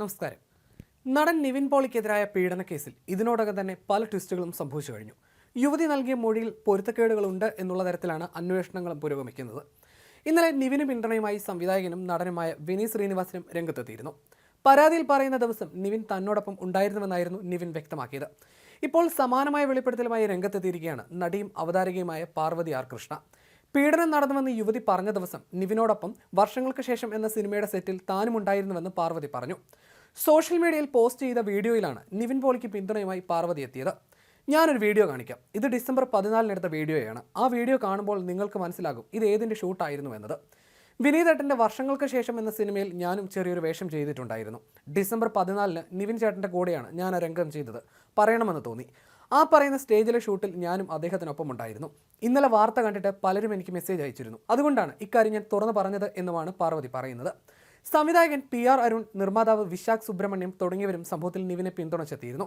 നമസ്കാരം. നടൻ നിവിൻ പോളിക്കെതിരായ പീഡന കേസിൽ ഇതിനോടകം തന്നെ പല ട്വിസ്റ്റുകളും സംഭവിച്ചു കഴിഞ്ഞു. യുവതി നൽകിയ മൊഴിയിൽ പൊരുത്തക്കേടുകളുണ്ട് എന്നുള്ള തരത്തിലാണ് അന്വേഷണങ്ങളും പുരോഗമിക്കുന്നത്. ഇന്നലെ നിവിന് പിന്തുണയുമായി സംവിധായകനും നടനുമായ വിനി ശ്രീനിവാസനും രംഗത്തെത്തിയിരുന്നു. പരാതിയിൽ പറയുന്ന ദിവസം നിവിൻ തന്നോടൊപ്പം ഉണ്ടായിരുന്നുവെന്നായിരുന്നു നിവിൻ വ്യക്തമാക്കിയത്. ഇപ്പോൾ സമാനമായ വെളിപ്പെടുത്തലുമായി രംഗത്തെത്തിയിരിക്കുകയാണ് നടിയും അവതാരകയുമായ പാർവതി ആർ കൃഷ്ണ. പീഡനം നടന്നുവെന്ന് യുവതി പറഞ്ഞ ദിവസം നിവിനോടൊപ്പം വർഷങ്ങൾക്ക് ശേഷം എന്ന സിനിമയുടെ സെറ്റിൽ താനും ഉണ്ടായിരുന്നുവെന്ന് പാർവതി പറഞ്ഞു. സോഷ്യൽ മീഡിയയിൽ പോസ്റ്റ് ചെയ്ത വീഡിയോയിലാണ് നിവിൻ പോളിക്ക് പിന്തുണയുമായി പാർവതി എത്തിയത്. ഞാനൊരു വീഡിയോ കാണിക്കാം. ഇത് ഡിസംബർ പതിനാലിനെടുത്ത വീഡിയോയാണ്. ആ വീഡിയോ കാണുമ്പോൾ നിങ്ങൾക്ക് മനസ്സിലാകും ഇത് ഏതിന്റെ ഷൂട്ടായിരുന്നു എന്നത്. വിനീതേട്ടന്റെ വർഷങ്ങൾക്ക് ശേഷം എന്ന സിനിമയിൽ ഞാനും ചെറിയൊരു വേഷം ചെയ്തിട്ടുണ്ടായിരുന്നു. ഡിസംബർ പതിനാലിന് നിവിൻ ചേട്ടന്റെ കൂടെയാണ് ഞാൻ രംഗം ചെയ്തത്. പറയണമെന്ന് തോന്നി. ആ പറയുന്ന സ്റ്റേജിലെ ഷൂട്ടിൽ ഞാനും അദ്ദേഹത്തിനൊപ്പം ഉണ്ടായിരുന്നു. ഇന്നലെ വാർത്ത കണ്ടിട്ട് പലരും എനിക്ക് മെസ്സേജ് അയച്ചിരുന്നു. അതുകൊണ്ടാണ് ഇക്കാര്യം ഞാൻ തുറന്നു പറഞ്ഞത് എന്നുമാണ് പാർവതി പറയുന്നത്. സംവിധായകൻ പി ആർ അരുൺ നിർമ്മാതാവ് വിശാഖ് സുബ്രഹ്മണ്യം തുടങ്ങിയവരും സംഭവത്തിൽ നിവിനെ പിന്തുണച്ചെത്തിയിരുന്നു.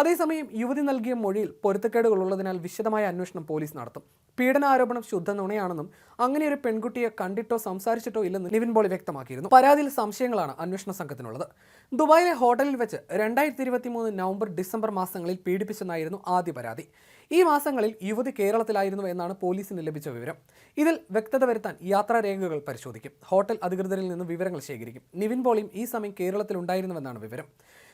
അതേസമയം യുവതി നൽകിയ മൊഴിയിൽ പൊരുത്തക്കേടുകൾ ഉള്ളതിനാൽ വിശദമായ അന്വേഷണം പോലീസ് നടത്തും. പീഡനാരോപണം ശുദ്ധ നുണയാണെന്നും അങ്ങനെ ഒരു പെൺകുട്ടിയെ കണ്ടിട്ടോ സംസാരിച്ചിട്ടോ ഇല്ലെന്ന് നിവിൻ പോളി വ്യക്തമാക്കിയിരുന്നു. പരാതിയിൽ സംശയങ്ങളാണ് അന്വേഷണ സംഘത്തിനുള്ളത്. ദുബായിലെ ഹോട്ടലിൽ വെച്ച് രണ്ടായിരത്തി ഇരുപത്തി മൂന്ന് നവംബർ ഡിസംബർ മാസങ്ങളിൽ പീഡിപ്പിച്ചെന്നായിരുന്നു ആദ്യ പരാതി. ഈ മാസങ്ങളിൽ യുവതി കേരളത്തിലായിരുന്നു എന്നാണ് പോലീസിന് ലഭിച്ച വിവരം. ഇതിൽ വ്യക്തത വരുത്താൻ യാത്രാരേഖകൾ പരിശോധിക്കും. ഹോട്ടൽ അധികൃതരിൽ നിന്ന് വിവരങ്ങൾ ശേഖരിക്കും. നിവിൻ പോളിയും ഈ സമയം കേരളത്തിലുണ്ടായിരുന്നുവെന്നാണ് വിവരം.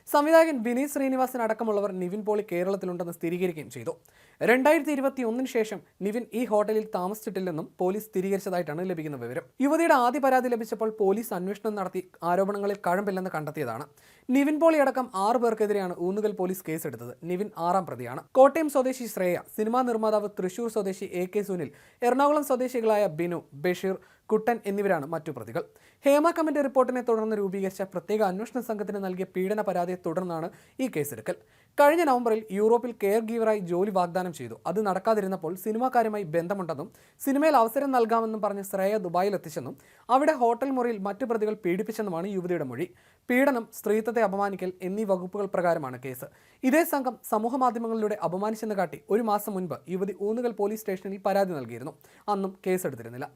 സംവിധായകൻ വിനീത് ശ്രീനിവാസൻ അടക്കമുള്ളവർ നിവിൻ പോളി കേരളത്തിലുണ്ടെന്ന് സ്ഥിരീകരിക്കുകയും ചെയ്തു. രണ്ടായിരത്തി ഇരുപത്തി ഒന്നിന് ശേഷം നിവിൻ ഈ ഹോട്ടലിൽ താമസിച്ചിട്ടില്ലെന്നും പോലീസ് സ്ഥിരീകരിച്ചതായിട്ടാണ് ലഭിക്കുന്ന വിവരം. യുവതിയുടെ ആദ്യ പരാതി ലഭിച്ചപ്പോൾ പോലീസ് അന്വേഷണം നടത്തി ആരോപണങ്ങളിൽ കഴമ്പില്ലെന്ന് കണ്ടെത്തിയതാണ്. നിവിൻ പോളി അടക്കം ആറ് പേർക്കെതിരെയാണ് ഊന്നുകൽ പോലീസ് കേസെടുത്തത്. നിവിൻ ആറാം പ്രതിയാണ്. കോട്ടയം സ്വദേശി ശ്രേയ സിനിമാ നിർമ്മാതാവ് തൃശൂർ സ്വദേശി എ കെ സുനിൽ എറണാകുളം സ്വദേശികളായ ബിനു ബഷീർ കുട്ടൻ എന്നിവരാണ് മറ്റു പ്രതികൾ. ഹേമ കമ്മിറ്റി റിപ്പോർട്ടിനെ തുടർന്ന് രൂപീകരിച്ച പ്രത്യേക അന്വേഷണ സംഘത്തിന് നൽകിയ പീഡന പരാതിയെ തുടർന്നാണ് ഈ കേസെടുക്കൽ. കഴിഞ്ഞ നവംബറിൽ യൂറോപ്പിൽ കെയർ ഗീവറായി ജോലി വാഗ്ദാനം ചെയ്തു. അത് നടക്കാതിരുന്നപ്പോൾ സിനിമാക്കാരുമായി ബന്ധമുണ്ടെന്നും സിനിമയിൽ അവസരം നൽകാമെന്നും പറഞ്ഞ് ശ്രേയ ദുബായിൽ എത്തിച്ചെന്നും അവിടെ ഹോട്ടൽ മുറിയിൽ മറ്റു പ്രതികൾ പീഡിപ്പിച്ചെന്നുമാണ് യുവതിയുടെ മൊഴി. പീഡനം സ്ത്രീത്വത്തെ അപമാനിക്കൽ എന്നീ വകുപ്പുകൾ പ്രകാരമാണ് കേസ്. ഇതേ സംഘം സമൂഹ മാധ്യമങ്ങളിലൂടെ അപമാനിച്ചെന്ന് കാട്ടി ഒരു മാസം മുൻപ് യുവതി ഊന്നുകൽ പോലീസ് സ്റ്റേഷനിൽ പരാതി നൽകിയിരുന്നു. അന്നും കേസെടുത്തിരുന്നില്ല.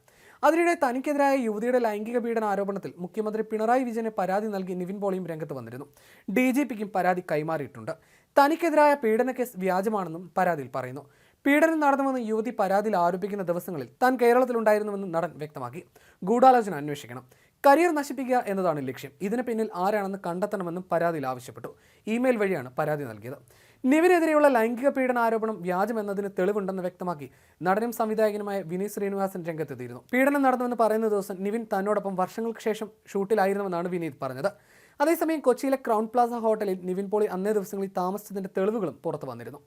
അതിനിടെ തനിക്കെതിരായ യുവതിയുടെ ലൈംഗിക പീഡന ആരോപണത്തിൽ മുഖ്യമന്ത്രി പിണറായി വിജയന് പരാതി നൽകി നിവിൻ പോളിയും രംഗത്ത് വന്നിരുന്നു. ഡി ജി പിക്കും പരാതി കൈമാറിയിട്ടുണ്ട്. തനിക്കെതിരായ പീഡന കേസ് വ്യാജമാണെന്നും പരാതിയിൽ പറയുന്നു. പീഡനം നടന്നുവെന്ന് യുവതി പരാതിയിൽ ആരോപിക്കുന്ന ദിവസങ്ങളിൽ താൻ കേരളത്തിലുണ്ടായിരുന്നുവെന്ന് നടൻ വ്യക്തമാക്കി. ഗൂഢാലോചന അന്വേഷിക്കണം. കരിയർ നശിപ്പിക്കുക എന്നതാണ് ലക്ഷ്യം. ഇതിന് പിന്നിൽ ആരാണെന്ന് കണ്ടെത്തണമെന്നും പരാതിയിൽ ആവശ്യപ്പെട്ടു. ഇമെയിൽ വഴിയാണ് പരാതി നൽകിയത്. നിവിനെതിരെയുള്ള ലൈംഗിക പീഡന ആരോപണം വ്യാജമെന്നതിന് തെളിവുണ്ടെന്ന് വ്യക്തമാക്കി നടനും സംവിധായകനുമായ വിനീത് ശ്രീനിവാസൻ രംഗത്തെത്തിയിരുന്നു. പീഡനം നടന്നുവെന്ന് പറയുന്ന ദിവസം നിവിൻ തന്നോടൊപ്പം വർഷങ്ങൾക്ക് ശേഷം ഷൂട്ടിലായിരുന്നുവെന്നാണ് വിനീത് പറഞ്ഞത്. അതേസമയം കൊച്ചിയിലെ ക്രൗൺ പ്ലാസ ഹോട്ടലിൽ നിവിൻ പോളി അന്നേ ദിവസങ്ങളിൽ താമസിച്ചതിന്റെ തെളിവുകളും പുറത്തു വന്നിരുന്നു.